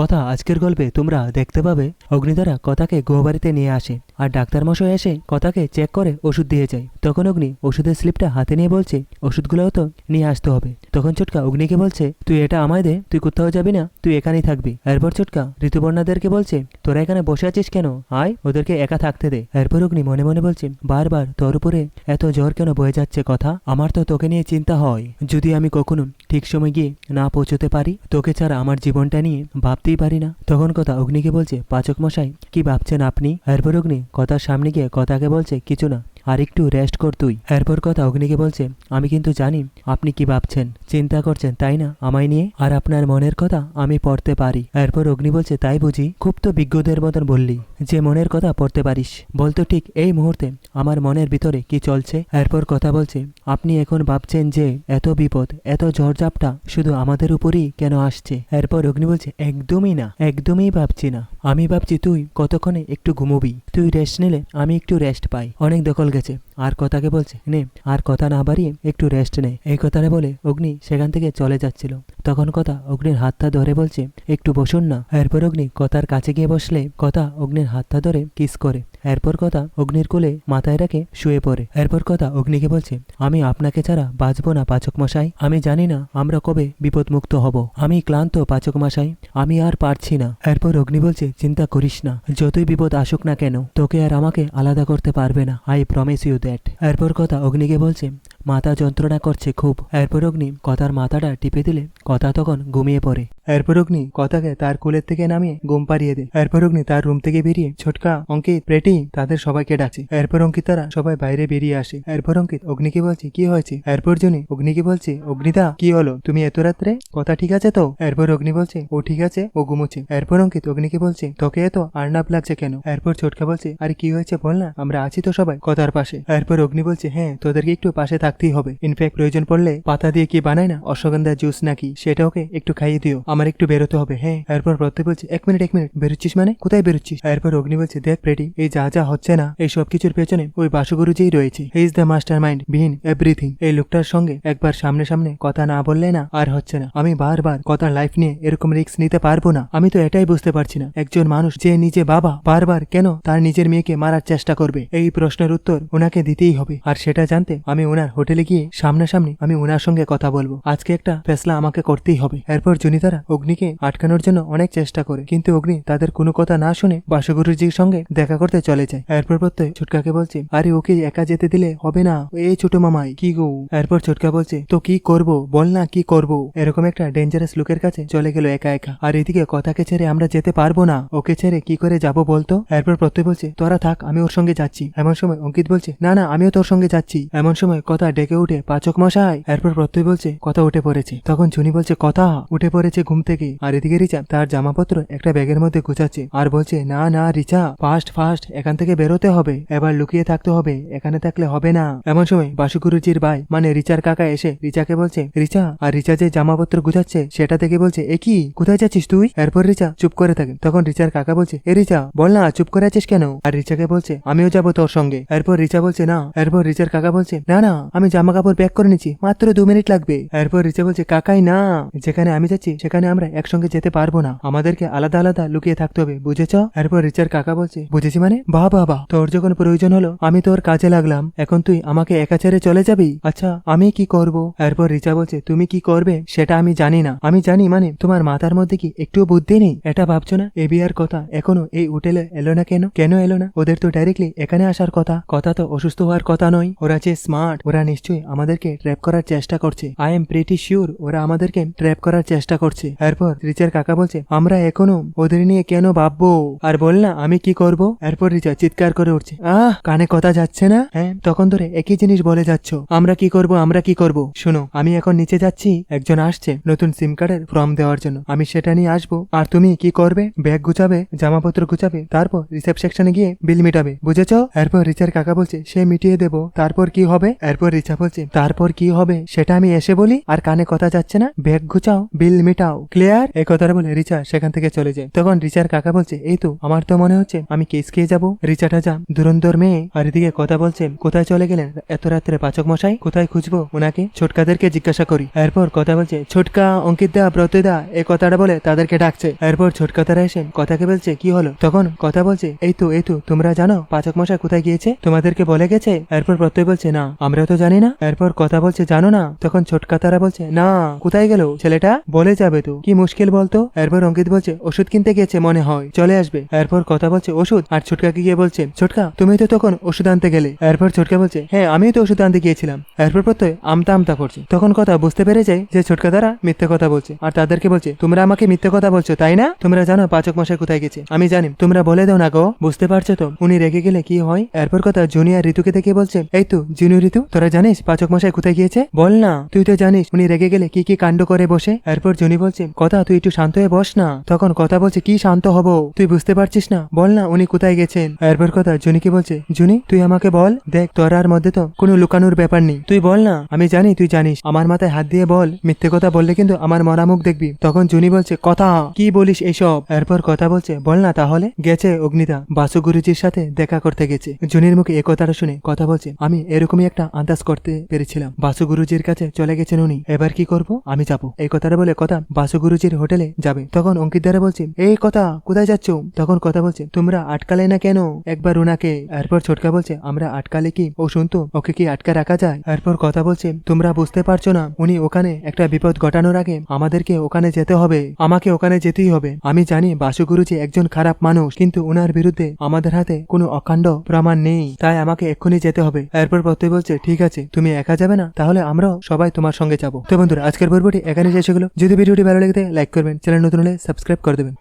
কথা আজকের গল্পে তোমরা দেখতে পাবে অগ্নিদ্বারা কথাকে গোবাড়িতে নিয়ে আসে আর ডাক্তারমশাই এসে কথাকে চেক করে ওষুধ দিয়ে যায়। তখন অগ্নি ওষুধের স্লিপটা হাতে নিয়ে বলছে, ওষুধগুলোও তো নিয়ে আসতে হবে। তখন চটকা অগ্নিকে বলছে, তুই এটা আমায় দে, তুই কোথাও যাবি না, তুই এখানেই থাকবি। এরপর চটকা ঋতুবর্ণাদেরকে বলছে, তোরা এখানে বসে আছিস কেন? আয়, ওদেরকে একা থাকতে দে। এরপর অগ্নি মনে মনে বলছে, বারবার তোর উপরে এত জ্বর কেন বয়ে যাচ্ছে কথা? আমার তো তোকে নিয়ে চিন্তা হয়। যদি আমি কখনো ঠিক সময় গিয়ে না পৌঁছতে পারি, তোকে ছাড়া আমার জীবনটা নিয়ে ভাবতেই পারি না। তখন কথা অগ্নিকে বলছে, পাচক মশাই, কি ভাবছেন আপনি? এরপর অগ্নি কথার সামনে গিয়ে কথাকে বলছে, কিছু না। আর একটু রেস্ট কর তুই। এরপর কথা অগ্নিকে বলছে, আমি কিন্তু জানি, আপনি কি ভাবছেন? চিন্তা করছেন, তাই না? আমায় নিয়ে? আর আপনার মনের কথা আমি পড়তে পারি। এরপর অগ্নি বলছে, তাই বুঝি? খুব তো বিজ্ঞদের মতন বললি। যে মনের কথা পড়তে পারিস। বলতো ঠিক, এই মুহূর্তে আমার মনের ভিতরে কি চলছে? এরপর কথা বলছে, আপনি এখন ভাবছেন যে এত বিপদ, এত ঝড়ঝাপটা শুধু আমাদের উপরই কেন আসছে? এরপর অগ্নি বলছে, একদমই না, একদমই ভাবছি না। আমি ভাবছি তুই কতক্ষণে একটু ঘুমবি? তুই রেস্ট নিলে আমি একটু রেস্ট পাই। অনেক দখল গেছে। আর কথাকে বলছে, নে, আর কথা না বাড়িয়ে একটু রেস্ট নে। এই কথাটা বলে অগ্নি সেখান থেকে চলে যাচ্ছিল। তখন কথা অগ্নির হাতটা ধরে বলছে, একটু বসুন না। এরপর অগ্নি কথার কাছে গিয়ে বসলে কথা অগ্নির হাতটা ধরে কিস করে। এরপর কথা অগ্নির কোলে মাথায় রাখে শুয়ে পড়ে। এরপর কথা অগ্নিকে বলছে, আমি আপনাকে ছাড়া বাঁচবো না পাচক মশাই। আমি জানি না আমরা কবে বিপদমুক্ত হব। আমি ক্লান্ত পাচক মশাই। আমি আর পারছি না। এরপর অগ্নি বলছে, চিন্তা করিস না। যতই বিপদ আসুক না কেন, তোকে আর আমাকে আলাদা করতে পারবে না। আই প্রমিস ইউ দ্যাট এরপর কথা অগ্নিকে বলছে, মাথা যন্ত্রণা করছে খুব। এরপর অগ্নি কথার মাথাটা টিপে দিলে কথা তখন ঘুমিয়ে পড়ে। এরপর অগ্নি কথাকে তার কোলের থেকে নামিয়ে ঘুম পাড়িয়ে দেয়। এরপর অগ্নি তার রুম থেকে বেরিয়ে ছোটকা অঙ্কিত, প্রেটি তাদের সবাইকে ডাকছে এরপর অঙ্কিত তারা সবাই বাইরে বেরিয়ে আসে। এরপর অঙ্কিত, অগ্নিকে বলছে, কি হয়েছে? এরপর জনি, অগ্নিকে বলছে, অগ্নিদা, কি হলো? তুমি এত রাত্রে? কথা ঠিক আছে তো? এরপর অগ্নি বলছে, ও ঠিক আছে, ও ঘুমোচ্ছে। এরপর অঙ্কিত, অগ্নিকে বলছে, তোকে এত আর্নাপ লাগছে কেন? এরপর ছোটকা বলছে, আরে কি হয়েছে বল না, আমরা আছি তো সবাই কথার পাশে। এরপর অগ্নি বলছে হ্যাঁ তোদেরকে একটু পাশে থাকতেই হবে। ইনফ্যাক্ট প্রয়োজন পড়লে পাতা দিয়ে কি বানায় না? অশ্বগন্ধা জুস নাকি? সেটা ওকে একটু খাইয়ে দিও। আমার একটু বেরোতে হবে হ্যাঁ? এরপর প্রত্যেক বলছে, এক মিনিট এক মিনিট, বেরোচ্ছিস মানে? কোথায় বেরোচ্ছিস? এরপর অগ্নি বলছে, দেখ প্রেটি, এই যা যা হচ্ছে না, এই সব কিছুর পেছনে ওই বাসুগুরুজিই রয়েছে। He is the master mind behind everything. এই লোকটার সঙ্গে একবার সামনে সামনে কথা না বললে না আর হচ্ছে না। আমি বারবার কথার লাইফ নিয়ে এরকম রিস্ক নিতে পারব না। আমি তো এটাই বুঝতে পারছি না। একজন মানুষ যে নিজে বাবা, বারবার কেন তার নিজের মেয়েকে মারার চেষ্টা করবে? এই প্রশ্নের উত্তর ওনাকে দিতেই হবে। আর সেটা জানতে আমি ওনার হোটেলে গিয়ে সামনাসামনি আমি ওনার সঙ্গে কথা বলব। আজকে একটা ফেসলা আমাকে করতেই হবে। এরপর জনিতারা অগ্নিকে আটকানোর জন্য অনেক চেষ্টা করে, কিন্তু অগ্নি তাদের কোনো কথা না শুনে বাসগুরুজির সঙ্গে দেখা করতে চলে যায়। এরপর প্রত্যয় ছুটকাকে বলছে, আরে, ওকে একা যেতে দিলে হবে না। এই ছোট মামাই, কি গো? এরপর ছুটকা বলছে, তো কি করব? বল না, কি করব? এরকম একটা ডেঞ্জারাস লোকের কাছে চলে গেল একা একা। আর এদিকে কথাকে ছেড়ে আমরা যেতে পারব না। ওকে ছেড়ে কি করে যাব বলতো? এরপর প্রত্যয় বলছে, তোরা থাক, আমি ওর সঙ্গে যাচ্ছি। এমন সময় অঙ্কিত বলছে, না না, আমিও তোর সঙ্গে যাচ্ছি। এমন সময় কথা ডেকে উঠে পাচক মশাই। এরপর প্রত্যয় বলছে, কথা উঠে পড়েছে। তখন চুনি বলছে, কথা? উঠে পড়েছে ঘুম থেকে। আর এদিকে রিচা তার জামাপত্র একটা ব্যাগের মধ্যে গুছাচ্ছে আর বলছে, না না, রিচা ফাস্ট ফাস্ট এখান থেকে বেরোতে হবে। এবার লুকিয়ে থাকতে হবে, এখানে থাকলে হবে না। এমন সময় বাসুগুরুজির ভাই মানে রিচার কাকা এসে রিচাকে বলছে, রিচা, আর রিচা যে জামাপত্র গুছাচ্ছে, সেটা থেকে বলছে, এ কি? কোথায় যাচ্ছিস তুই? এরপর রিচা চুপ করে থাকে। তখন রিচার কাকা বলছে, এ রিচা, বল না, চুপ করে আছিস কেন? আর রিচাকে বলছে, আমিও যাব তোর সঙ্গে। এরপর রিচা বলছে, না। এরপর রিচার কাকা বলছে, না না, আমি জামা কাপড় প্যাক করে নিচ্ছি, মাত্র দু মিনিট লাগবে। এরপর রিচা বলছে, কাকাই না যেখানে আমি যাচ্ছি, সেখানে আমরা একসঙ্গে যেতে পারব না। আমাদেরকে আলাদা আলাদা লুকিয়ে থাকতে হবে, বুঝেছ? এরপর রিচার কাকা বলছে, বুঝেছি মানে? বাহ বাহ তোর যখন প্রয়োজন হলো, আমি তোর কাজে লাগলাম। এখন তুই আমাকে একা ছেড়ে চলে যাবি? আচ্ছা আমি কি করব? এরপর রিচা বলছে, তুমি কি করবে, সেটা আমি জানি না। আমি জানি মানে তোমার মাথার মধ্যে কি একটুও বুদ্ধি নেই? এটা ভাবছ না? এ বিয়ার কথা এখনও এই হোটেলে এলো না কেন? কেন এলো না? ওদের তো ডাইরেক্টলি এখানে আসার কথা। কথা তো অসুস্থ হওয়ার কথা নয়। ওরা যে স্মার্ট ওরা নিশ্চয়ই আমাদেরকে ট্র্যাপ করার চেষ্টা করছে। আই এম প্রিটি শিওর ওরা আমাদেরকে ট্র্যাপ করার চেষ্টা করছে। এরপর রিচার কাকা বলছে, আমরা এখনও ওদের নিয়ে কেন ভাববো? আর বল, না, আমি কি করব? এরপর রিচা চিৎকার করে উঠছে, আহ, কানে কথা যাচ্ছে না? হ্যাঁ তখন ধরে একই জিনিস বলে যাচ্ছ। আমরা কি করব, আমরা কি করব? শুনো, আমি এখন নিচে যাচ্ছি, একজন আসছে নতুন সিম কার্ডের ফর্ম দেওয়ার জন্য। আমি সেটা নিয়ে আসব। আর তুমি কি করবে? ব্যাগ গুছাবে, জামাপত্র গুছাবে, তারপর রিসেপ সেকশনে গিয়ে বিল মিটাবে, বুঝেছ? এরপর রিচার কাকা বলছে, সে মিটিয়ে দেবো, তারপর কি হবে? এরপর রিচা বলছে, তারপর কি হবে, সেটা আমি এসে বলি, আর কানে কথা যাচ্ছে না? ব্যাগ গুছাও বিল মেটাও, ক্লিয়ার? এই কথাটা বলে রিচা সেখান থেকে চলে যায়। তখন রিচার কাকা বলছে, এই তো, আমার তো মনে হচ্ছে আমি কেস খেয়ে যাব। রিচাটা যা দুরন্দর মেয়ে, আর এদিকে কথা বলছে, কোথায় চলে গেলেন? এত রাত্রে পাচক মশাই, কোথায় খুঁজবো ওনাকে ছোটকাদেরকে জিজ্ঞাসা করি। এরপর কথা বলছে, ছোটকা, অঙ্কিত দা, ব্রত দা, এই কথাটা বলে তাদেরকে ডাকছে। এরপর ছোটকা তারা এসে কথাকে বলছে, কি হলো? তখন কথা বলছে, এই তো এই তো, তোমরা জানো পাচক মশাই কোথায় গিয়েছে? তোমাদেরকে বলে গেছে? এরপর প্রত্যয় বলছে, না, আমরা তো জানি না। এরপর কথা বলছে, জানো না? তখন ছোটকা তারা বলছে, না, কোথায় গেল? ছেলেটা? বলে যাবে তো। কি মুশকিল বলতো? এরপর অঙ্কিত বলছে, ওষুধ কিনতে গেছে মনে হয়। চলে আসবে। এরপর কথা বলছে, ওষুধ? আর ছোটকাকে গিয়ে বলছে, ছোটকা, তুমি তো তখন ওষুধ আনতে গেলে। এরপর ছোটকা বলছে হ্যাঁ আমিও তো ওষুধ আনতে গিয়েছিলাম। এরপর প্রত্যয় আমতা আমতা করছে। তখন কথা বুঝতে পেরে যায় যে ছোটকা দ্বারা মিথ্যে কথা বলছে। আর তাদেরকে বলছে, তোমরা আমাকে মিথ্যে কথা বলছো, তাই না? তোমরা জানো পাচক মশাই কোথায় গেছে। আমি জানি, তোমরা বলে দাও না গো। বুঝতে পারছ তো? উনি রেগে গেলে কি হয়? এরপর কথা জুনিয়ার ঋতুকে দেখে বলছে, এই তো, জুনিয়র ঋতু, তোরা জানিস পাচক মশাই কোথায় গিয়েছে? বল না। তুই তো জানিস, উনি রেগে গেলে কি কি কাণ্ড করে বসে। এরপর জুনি বলছে, কথা, তুই একটু শান্ত হয়ে বস না। তখন কথা বলছে, কি শান্ত হব? তুই বুঝতে পারছিস না। বল না, উনি কোথায় গেছেন? এরপর কথা জুনিকে বলছে, জুনি, তুই আমাকে বল। দেখ তোরার মধ্যে তো কোনো লুকানোর ব্যাপার নেই। তুই বল না, আমি জানি, তুই জানিস। আমার মাথায় হাত দিয়ে বল, মিথ্যে কথা বললে কিন্তু আমার মরা মুখ দেখবি। তখন জুনি বলছে, কথা, কি বলিস এসব? এরপর কথা বলছে, বল না তাহলে। গেছে অগ্নিদা বাসু গুরুজির সাথে দেখা করতে গেছে। জুনির মুখে এ কথাটা শুনে কথা বলছে, আমি এরকমই একটা আন্দাজ করতে পেরেছিলাম। বাসু গুরুজির কাছে চলে গেছেন উনি। এবার কি করব? আমি যাব। এই কথাটা বলে কথা বাসু গুরুজির হোটেলে যাবে। তখন অঙ্কিত দ্বারা বলছে, এই কথা কোথায় যাচ্ছ? তখন কথা বলছে, তোমরা আটকালে না কেন? একবার ওনাকে এরপর ছোটকা বলছে, আমরা আটকালে কি? ও শুনতো, ওকে কি আটকা রাখা যায়? এরপর কথা বলছে, তোমরা বুঝতে পারছ না, উনি ওখানে একটা বিপদ ঘটানোর আগে আমাদেরকে ওখানে যেতে হবে। আমাকে ওখানে যেতেই হবে। আমি জানি বাসু গুরুজি একজন খারাপ মানুষ, কিন্তু ওনার বিরুদ্ধে আমাদের হাতে কোনো অখণ্ড প্রমাণ নেই, তাই আমাকে এক্ষুনি যেতে হবে। এরপর প্রত্যয় বলছে, ঠিক আছে, তুমি একা যাবে না, তাহলে আমরাও সবাই তোমার সঙ্গে যাব। তো বন্ধুরা, আজকের পর্বটি এখানে শেষ হলো যদি ভিডিওটি ভালো লাগে লাইক করবেন। চ্যানেল নতুন হলে সাবস্ক্রাইব করে দেবেন।